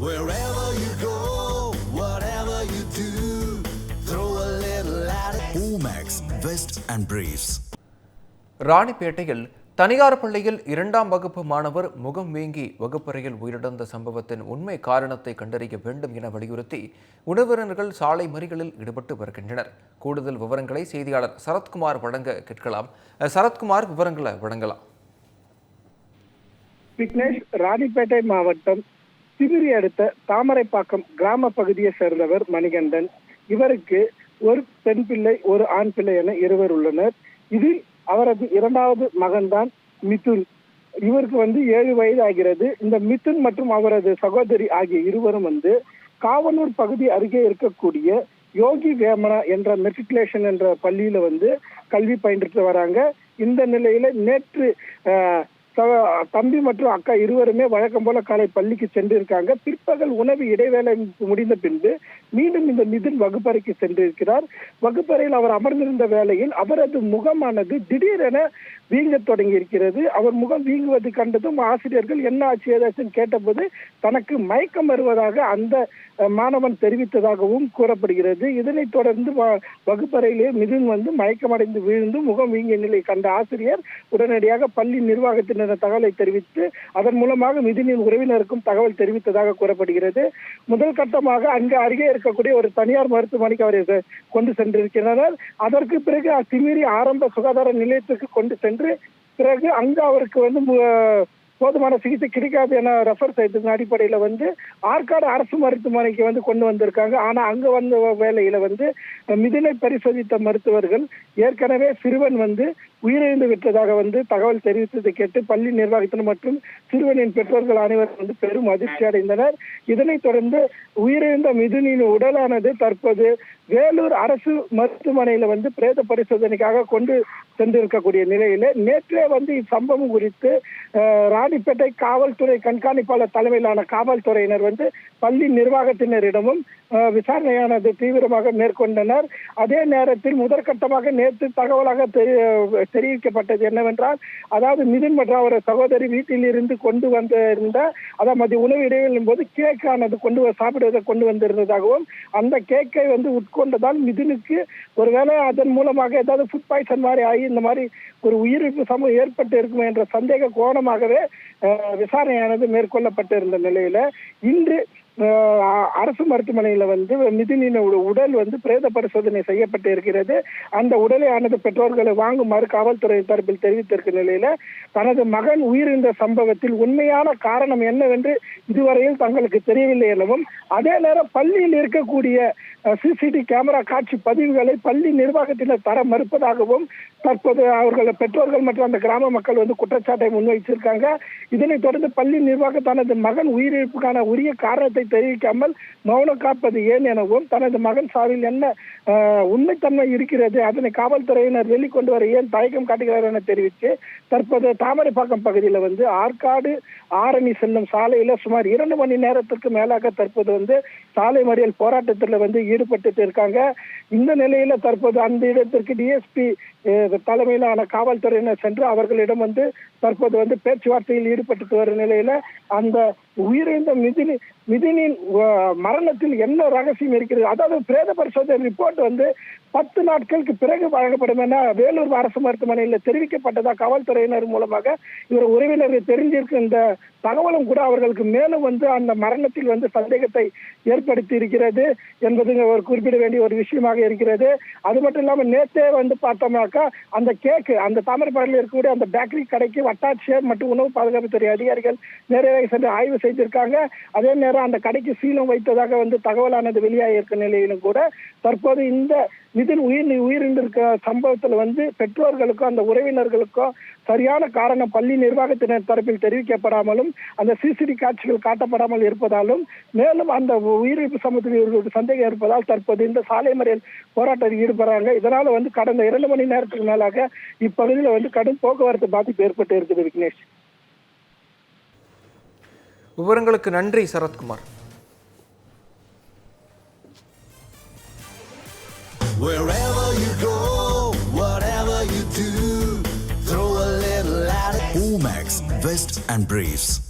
Wherever you go, whatever you do, throw a little at it. Omax, Vest and Briefs. ராணிப்பேட்டையில் தனியார் பள்ளியில் இரண்டாம் வகுப்பு மாணவர் முகம் வீங்கி வகுப்பறையில் உயிரிழந்த சம்பவத்தின் உண்மை காரணத்தை கண்டறிய வேண்டும் என வலியுறுத்தி உணவினர்கள் சாலை மறியலில் ஈடுபட்டு வருகின்றனர் கூடுதல் விவரங்களை செய்தியாளர் சரத்குமார் வழங்க கேட்கலாம் சரத்குமார் விவரங்களை வழங்கலாம் விக்னேஷ் ராணிப்பேட்டை மாவட்டம் சிபிரி அடுத்த தாமரைப்பாக்கம் கிராம பகுதியை சேர்ந்தவர் மணிகண்டன். இவருக்கு ஒரு பெண் பிள்ளை ஒரு ஆண் பிள்ளை என இருவர் உள்ளனர். இதில் அவரது இரண்டாவது மகன்தான் மிதுன். இவருக்கு வந்து ஏழு வயது ஆகிறது. இந்த மிதுன் மற்றும் அவரது சகோதரி ஆகிய இருவரும் வந்து காவனூர் பகுதி அருகே இருக்கக்கூடிய யோகி வேமனா என்ற மெட்ரிகுலேஷன் என்ற பள்ளியில வந்து கல்வி பயின்றுட்டு வராங்க. இந்த நிலையில நேற்று தம்பி மற்றும் அக்கா இருவருமே வழக்கம் போல காலை பள்ளிக்கு சென்றிருக்காங்க. பிற்பகல் உணவு இடைவேளை முடிந்த பின்பு மீண்டும் இந்த மிதுன் வகுப்பறைக்கு சென்றிருக்கிறார். வகுப்பறையில் அவர் அமர்ந்திருந்த வேளையில் அவரது முகமானது திடீரென வீங்க தொடங்கி இருக்கிறது அவர் முகம் வீங்குவது கண்டதும் ஆசிரியர்கள் என்ன ஆச்சு ஏதாச்சும் கேட்டபோது தனக்கு மயக்கம் வருவதாக அந்த மாணவன் தெரிவித்ததாகவும் கூறப்படுகிறது. இதனைத் தொடர்ந்து வ- வகுப்பறையிலே மிதுன் வந்து மயக்கமடைந்து விழுந்து முகம் வீங்கிய நிலை கண்ட ஆசிரியர் உடனடியாக பள்ளி நிர்வாகத்தின் இந்த தகவலை தெரிவித்து அதன் மூலமாக மிதுனின் உறவினருக்கும் தகவல் தெரிவித்ததாக கூறப்படுகிறது. முதல் கட்டமாக அங்கு அருகே இருக்கக்கூடிய ஒரு தனியார் மருத்துவமனைக்கு அவரை கொண்டு சென்றிருக்கிறார். அதற்கு பிறகு திமிரி ஆரம்ப சுகாதார நிலையத்திற்கு கொண்டு சென்று பிறகு அங்கு அவருக்கு வந்து போதுமான சிகிச்சை கிடைக்காது என ரெஃபர் செய்ததன் அடிப்படையில வந்து ஆற்காடு அரசு மருத்துவமனைக்கு வந்து கொண்டு வந்திருக்காங்க. ஆனா அங்க வந்த வேலையில வந்து மிதினை பரிசோதித்த மருத்துவர்கள் ஏற்கனவே சிறுவன் வந்து உயிரிழந்து விட்டதாக வந்து தகவல் தெரிவித்ததை கேட்டு பள்ளி நிர்வாகத்தினர் மற்றும் சிறுவனின் பெற்றோர்கள் அனைவரும் வந்து பெரும் அதிர்ச்சி அடைந்தனர். இதனைத் தொடர்ந்து உயிரிழந்த மிதுனின் உடலானது தற்போது வேலூர் அரசு மருத்துவமனையில வந்து பிரேத பரிசோதனைக்காக கொண்டு சென்றிருக்கக்கூடிய நிலையில நேற்றே வந்து இச்சம்பவம் குறித்து ராணிப்பேட்டை காவல்துறை கண்காணிப்பாளர் தலைமையிலான காவல்துறையினர் வந்து பள்ளி நிர்வாகத்தினரிடமும் விசாரணையானது தீவிரமாக மேற்கொண்டனர். அதே நேரத்தில் முதற்கட்டமாக நேற்று தகவலாக தெரிய தெரிவிக்கப்பட்டது என்னவென்றால் அதாவது மிதுன் மற்றும் அவரது சகோதரி வீட்டில் இருந்து கொண்டு வந்திருந்த அதாவது மதிய உணவு இடைவெளியின் போது கேக் ஆனது கொண்டு சாப்பிடுவதை கொண்டு வந்திருந்ததாகவும் அந்த கேக்கை வந்து உட்கொண்டதால் மிதுனுக்கு ஒருவேளை அதன் மூலமாக ஏதாவது ஃபுட் பாய்சன் மாதிரி ஆகி இந்த மாதிரி ஒரு உயிரிழப்பு சமூகம் ஏற்பட்டு இருக்குமே என்ற சந்தேக கோணமாகவே விசாரணையானது மேற்கொள்ளப்பட்டிருந்த நிலையில இன்று அரசு மருத்துவமனையில வந்து மிதுனின் உடல் வந்து பிரேத பரிசோதனை செய்யப்பட்டு இருக்கிறது அந்த உடலை ஆனது பெற்றோர்களை வாங்குமாறு காவல்துறை தரப்பில் தெரிவித்திருக்கிற நிலையில தனது மகன் உயிரிழந்த சம்பவத்தில் உண்மையான காரணம் என்னவென்று இதுவரையில் தங்களுக்கு தெரியவில்லை எனவும் அதே நேரம் பள்ளியில் இருக்கக்கூடிய சிசிடி கேமரா காட்சி பதிவுகளை பள்ளி நிர்வாகத்தினர் தர மறுப்பதாகவும் தற்போது அவர்கள் பெற்றோர்கள் மற்றும் அந்த கிராம மக்கள் வந்து குற்றச்சாட்டை முன்வைச்சிருக்காங்க. இதனைத் தொடர்ந்து பள்ளி நிர்வாகம் தனது மகன் உயிரிழப்புக்கான உரிய காரணத்தை தெரிவிக்காமல் மௌனம் காப்பது ஏன் எனவும் தனது மகன் சாவில் என்ன உண்மைத்தன்மை இருக்கிறது அதனை காவல்துறையினர் வெளிக்கொண்டு வர ஏன் தயக்கம் காட்டுகிறார் என தெரிவித்து தற்போது தாமரைப்பாக்கம் பகுதியில் வந்து ஆற்காடு ஆரணி செல்லும் சாலையில சுமார் இரண்டு மணி நேரத்திற்கு மேலாக தற்போது வந்து சாலை மறியல் போராட்டத்தில் வந்து ஈடுபட்டு இருக்காங்க. இந்த நிலையில தற்போது அந்த இடத்திற்கு டிஎஸ்பி தலைமையிலான காவல்துறையினர் சென்று அவர்களிடம் வந்து தற்போது வந்து பேச்சுவார்த்தையில் ஈடுபட்டு வரும் நிலையில அந்த உயிரிழந்த மிதினி மிதினின் மரணத்தில் என்ன ரகசியம் இருக்கிறது? அதாவது பிரேத பரிசோதனை ரிப்போர்ட் வந்து பத்து நாட்களுக்கு பிறகு வழங்கப்படும் என வேலூர் அரசு மருத்துவமனையில் தெரிவிக்கப்பட்டதா காவல்துறையினர் மூலமாக இவர் உறவினர்கள் தெரிஞ்சிருக்கு. இந்த தகவலும் கூட அவர்களுக்கு மேலும் வந்து அந்த மரணத்தில் வந்து சந்தேகத்தை ஏற்படுத்தி இருக்கிறது என்பது ஒரு குறிப்பிட வேண்டிய ஒரு விஷயமாக இருக்கிறது. அது மட்டும் இல்லாமல் நேற்றே வந்து பார்த்தோம்னாக்கா அந்த கேக்கு அந்த தாமரைப்பாடியில் இருக்கக்கூடிய அந்த பேக்கரி கடைக்கு வட்டாட்சியர் மற்றும் உணவு பாதுகாப்புத்துறை அதிகாரிகள் நேரடியாக சென்று ஆய்வு செய்திருக்காங்க. அதே நேரம் அந்த கடைக்கு சீலம் வைத்ததாக வந்து தகவலானது வெளியாக இருக்க நிலையிலும் கூட தற்போது இந்த இதில் உயிர் உயிரிழந்திருக்க சம்பவத்துல வந்து பெற்றோர்களுக்கும் அந்த உறவினர்களுக்கும் சரியான காரணம் பள்ளி நிர்வாகத்தினர் தரப்பில் தெரிவிக்கப்படாமலும் அந்த சிசிடி காட்சிகள் காட்டப்படாமல் இருப்பதாலும் மேலும் அந்த உயிரிழப்பு சம்பவத்தில் இவர்களுக்கு சந்தேகம் இருப்பதால் தற்போது இந்த சாலை மறியல் போராட்டத்தில் ஈடுபடுறாங்க. இதனால வந்து கடந்த இரண்டு மணி நேரத்துக்கு மேலாக இப்பகுதியில் வந்து கடும் போக்குவரத்து பாதிப்பு ஏற்பட்டு இருக்குது விக்னேஷ். விவரங்களுக்கு நன்றி Sarathkumar Wherever you go, whatever you do, throw a little at it. Omax, Vest and Briefs.